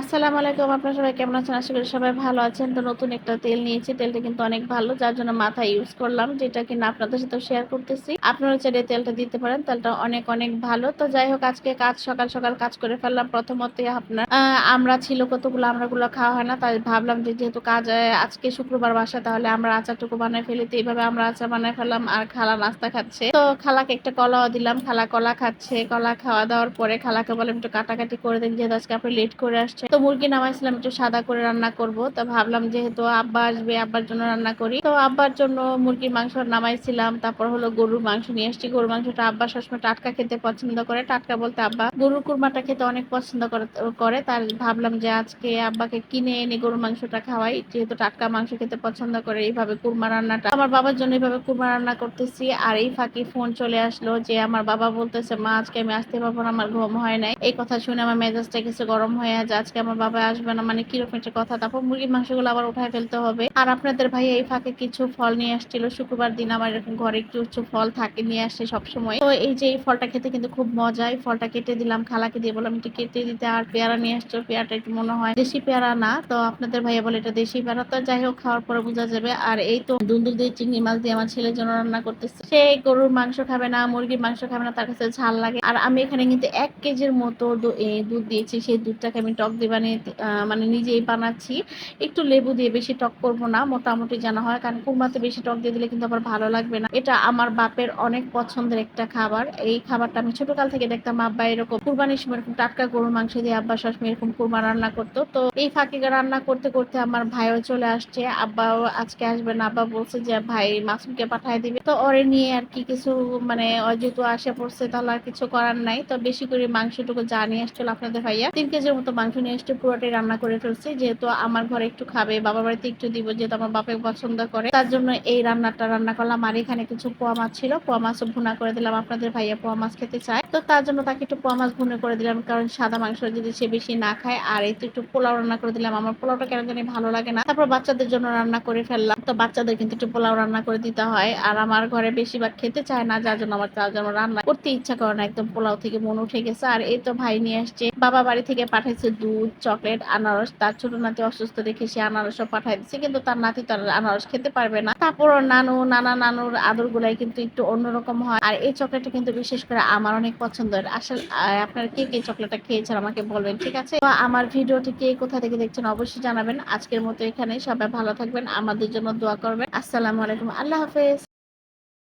আসসালামু আলাইকুম, আপনারা সবাই কেমন আছেন? আশা করি সবাই ভালো আছেন। তো নতুন একটা তেল নিয়েছি। তেলটা কিন্তু অনেক ভালো, যার জন্য মাথায় ইউজ করলাম, যেটা কিনা আপনাদের সাথে শেয়ার করতেছি। আপনারা চাইলে তেলটা দিতে পারেন, তেলটা অনেক অনেক ভালো। তো যাই হোক, আজকে কাজ, সকাল সকাল কাজ করে ফেললাম। প্রথমত আপনার আমরা ছিল কতগুলো, আমরাগুলো খাওয়া হয় না, তাই ভাবলাম যে যেহেতু কাজ আজকে শুক্রবার বাসা, তাহলে আমরা আচারটুকু বানাই ফেলি। তো এইভাবে আমরা আচার বানাই ফেললাম আর খালা নাস্তা খাচ্ছে। তো খালাকে একটা কলাও দিলাম, খালা কলা খাচ্ছে। কলা খাওয়া দাওয়ার পরে খালাকে বললাম, একটু কাটাকাটি করে দিন, যেহেতু আজকে আপনি লেট করে আসছে তো মুরগি নামাইছিলাম, একটু সাদা করে রান্না করব। তো ভাবলাম যেহেতু আব্বা আসবে, আব্বার জন্য রান্না করি। তো আব্বার জন্য মুরগির মাংস নামাইছিলাম, তারপর হলো গরুর মাংস নিয়ে এসেছি গরুর মাংসটা আব্বা সবসময় টাটকা খেতে পছন্দ করে। টাটকা বলতে আব্বা গরুর কুরমাটা খেতে অনেক পছন্দ করে। তার ভাবলাম যে আজকে আব্বাকে কিনে এনে গরুর মাংসটা খাওয়াই, যেহেতু টাটকা মাংস খেতে পছন্দ করে এইভাবে কুরমা রান্নাটা। আমার বাবার জন্য এইভাবে কুরমা রান্না করতেছি, আর এই ফাঁকি ফোন চলে আসলো যে আমার বাবা বলতেছে, মা, আজকে আমি আসতে পারব না, আমার ঘুম হয় নাই। এই কথা শুনে আমার মেজাজটা কিছু গরম হয়ে আছে। আজকে আমার বাবা আসবে না মানে কীরকম একটা কথা? তারপর মুরগির মাংসগুলো আবার উঠায় ফেলতে হবে। আর আপনাদের ভাই এই ফাঁকে কিছু ফল নিয়ে আসছিল। শুক্রবার দিন আমার এরকম ঘরে একটু কিছু ফল থাকে, নিয়ে আসে সবসময়। তো এই যে এই ফলটা খেতে কিন্তু খুব মজা। এই ফলটা কেটে দিলাম, খালাকে দিয়ে বললাম, একটু কেটে দিতে। আর পেয়ারা নিয়ে আসছো। পেয়ারাটা একটু মনে হয় দেশি পেয়ারা না, তো আপনাদের ভাইয়া বলে এটা দেশি পেয়ারা। তো যাই হোক, খাওয়ার পরে বোঝা যাবে। আর এই তো দুন্দুল দিয়ে চিংড়ি মাছ দিয়ে আমার ছেলের জন্য রান্না করতেছে। সে গরুর মাংস খাবে না, মুরগির মাংস খাবে না, তার কাছে ঝাল লাগে। আর আমি এখানে কিন্তু এক কেজির মতো দুধ দিয়েছি। সেই দুধটাকে আমি টক দিয়ে বানিয়ে মানে নিজেই বানাচ্ছি। একটু লেবু দিয়ে বেশি টক করব না, মোটামুটি জানা হয়, কারণ কুরমাতে বেশি টক দিয়ে দিলে কিন্তু আবার ভালো লাগবে না। এটা আমার বাপের অনেক পছন্দের একটা খাবার। এই খাবারটা আমি ছোটকাল থেকে দেখতাম, আব্বা এরকম কুরবানির সময় এরকম টাটকা গরুর মাংস দিয়ে আব্বা সবসময় এরকম কুরমা রান্না করতো। তো এই ফাঁকে রান্না করতে করতে আমার ভাইও চলে আসছে, আব্বাও আজকে আসবে না, আব্বা বলছে যে, ভাই, মাসুমকে পাঠায় দিবে। তো ওরে নিয়ে আর কি কিছু মানে যেহেতু আসে পড়ছে, তাহলে আর কিছু করার নাই। তো বেশি করে মাংসটুকু যা নিয়ে আসছিল আপনাদের ভাইয়া, তিন কেজির মতো মাংস নিয়ে এসছে পুরোটাই রান্না করে ফেলছি। যেহেতু আমার ঘরে একটু খাবে, বাবার বাড়িতে একটু দিব, যেহেতু আমার বাপে পছন্দ করে। তার জন্য এই রান্নাটা রান্না করলাম। আর এখানে কিছু পোয়া মাছ ছিল। পোয়া মাছও ভুনা করে দিলাম। আপনাদের ভাইয়া পোয়া মাছ খেতে চায়। তো তার জন্য তাকে একটু পোয়া মাছ ভুনে করে দিলাম। কারণ সাদা মাংস যদি সে বেশি না খায়, আর এই একটু পোলাও রান্না করে দিলাম। আমার পোলাওটা কেন জানি ভালো লাগে না। তারপর বাচ্চাদের জন্য রান্না করে ফেললাম। তো বাচ্চাদের কিন্তু একটু পোলাও রান্না করে দিতে হয়। আর আমার ঘরে বেশিরভাগ খেতে চায় না। যার জন্য আমার তার জন্য রান্না করতে ইচ্ছা করে না। একদম পোলাও থেকে মন উঠে গেছে। আর এই তো ভাই নিয়ে আসছে। বাবা বাড়ি থেকে পাঠাইছে দুধ। চকলেট আনারস, তার ছোট নাতি অসুস্থ দেখে সে আনারসও পাঠাই দিচ্ছে কিন্তু তার নাতি তার আনারস খেতে পারবে না। তারপর নানু, নানা নানুর আদর গুলাই কিন্তু একটু অন্যরকম হয়। আর এই চকলেটটা কিন্তু বিশেষ করে আমার অনেক পছন্দের। আসলে আপনারা কে কে চকলেটটা খেয়েছেন আমাকে বলবেন, ঠিক আছে? আমার ভিডিওটি কে কোথা থেকে দেখছেন অবশ্যই জানাবেন। আজকের মতো এখানে সবাই ভালো থাকবেন, আমাদের জন্য দোয়া করবেন। আসসালামু আলাইকুম, আল্লাহ হাফেজ।